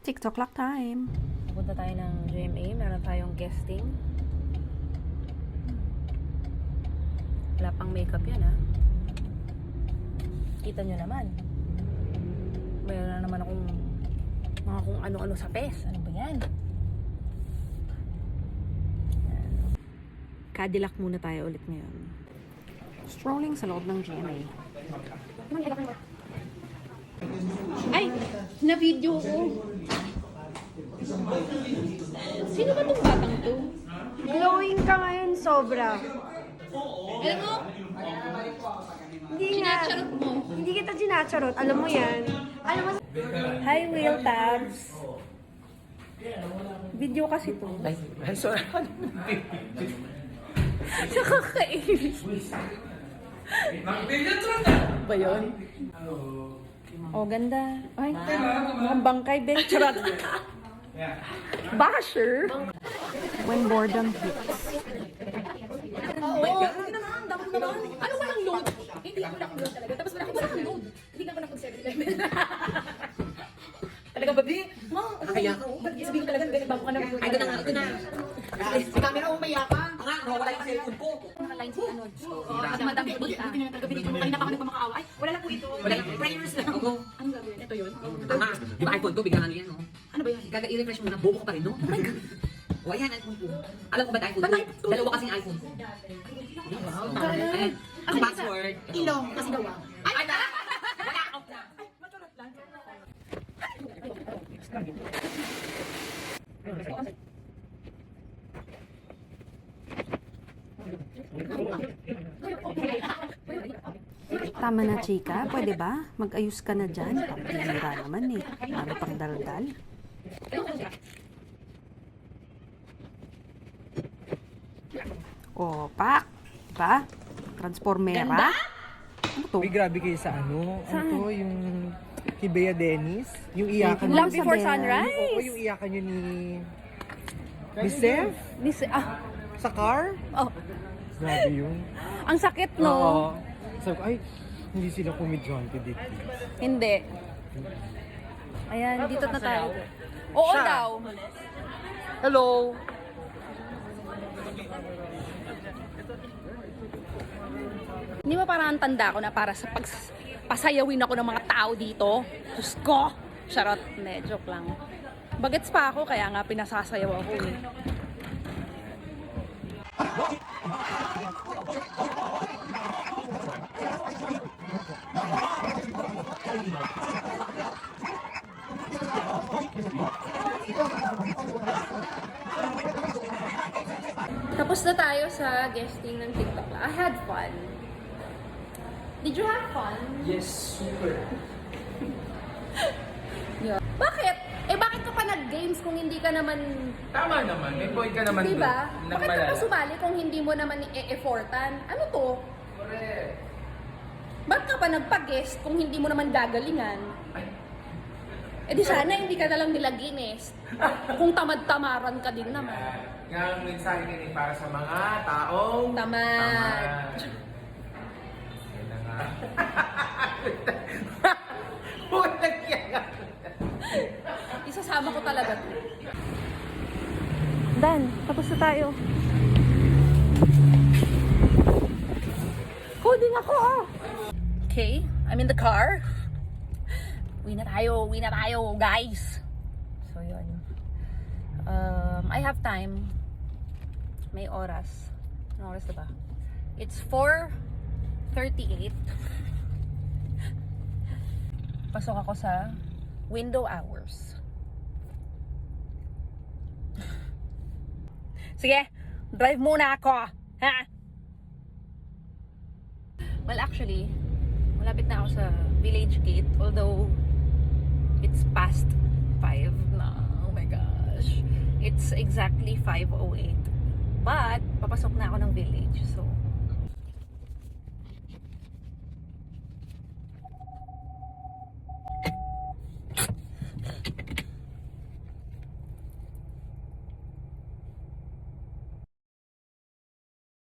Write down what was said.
TikTok clock time. Pupunta tayo ng GMA. Meron tayong guesting. Wala pang makeup yan, ha? Kita nyo naman. Mayroon na naman akong mga kung ano-ano sa pes. Ano ba yan? Yan. Cadillac muna tayo ulit ngayon. Strolling sa loob ng GMA. Ay, na-video ko. Sino ba tong batang to? Glowing ka ngayon sobra. Alam mo, Hindi nga. sinacharot mo. Hindi kita sinacharot. Alam mo yan. Alam mo, Hi, Wheel Tabs! Video kasi to. Ay, ay, sorry. Nakakainis. ba yun? Oh, ganda. Ay, mukhang bangkay, be. Charot. Basher. When boredom hits. Oo, hindi naman, dapat naman. Ano walang load? Hindi ako nak-load talaga. Tapos wala walang load. Hindi ka ako nakapag-7-11. Talaga ba, Bi? Ma, ano Kaya ko? Ba't sabihin ko talaga, ganit bago ka na. Ay, ito na nga, ito na. Sa camera, umaya ka. Nga, nawala yung cellphone ko. Nakaline si ano. At madam ko dito. Hindi na talaga binito mo. Kanina pa ako nagmamakaawa. Ay, wala lang po ito. Wala yung prayers. Oo. Anong gagawin? Ito yun? Tama. Di ba iPhone ko, bigla ano yan, no? Gaga i-refresh mo na, bobo ka pa rin, no? Oh my God. O, ayan, iPhone ko. Alam ko ba iPhone ko? Dalawa kasing iPhone ko. Wow, tama. Ayan. Ang password. Ilong, kasi gawa. Ay, ay, wala. Wala. Off na. Tama na, chika. Pwede ba? Mag-ayos ka na dyan. Pambihira naman eh. Ano pang daldal? Oh, pak. Diba? Transformera. Ganda? Ano to? Uy, grabe kayo sa ano. Ano to? Yung kay Bea Dennis? Yung iyakan Love niyo- Before Oo, Sunrise? yung iyakan nyo ni... Miss Sef? This, ah, Sa car? oh, Grabe yun. ang sakit, no? Oo. Sabi ko, ay, hindi sila komedyante dito. Hindi. Ayan, dito na tayo. Oo Siya. daw. Hello! Hindi ba parang ang tanda ko na para sa pag pasayawin ako ng mga tao dito? Diyos ko! Charot. Hindi, joke lang. Bagets pa ako, kaya nga pinasasayaw ako eh. Tapos na tayo sa guesting ng TikTok. I had fun. Did you have fun? Yes, super. Yeah. Bakit? Eh bakit ka pa nag-games kung hindi ka naman, Tama naman, may point ka naman di ba? dun, ng Bakit ka pa sumali kung hindi mo naman i-effortan? Ano to? Correct. Bakit ka pa nagpa-guest kung hindi mo naman gagalingan? Ay, Eh di sana hindi ka na lang nila Guinness. kung tamad-tamaran ka din naman. Nga ang mensahe din ay para sa mga taong Tamad. Yan na nga. Walang yan. Isasama ko talaga to. Dan, tapos na tayo. Coding ako, oh! Okay, I'm in the car. Uwi na tayo, uwi na tayo, guys. So, yun. Um, I have time. May oras. Ano oras na ba? It's 4.38. Pasok ako sa window hours. Sige, drive muna ako. Ha? Well, actually, malapit na ako sa village gate. Although, it's past 5 na. Oh my gosh. It's exactly 5.08. But, papasok na ako ng village. So,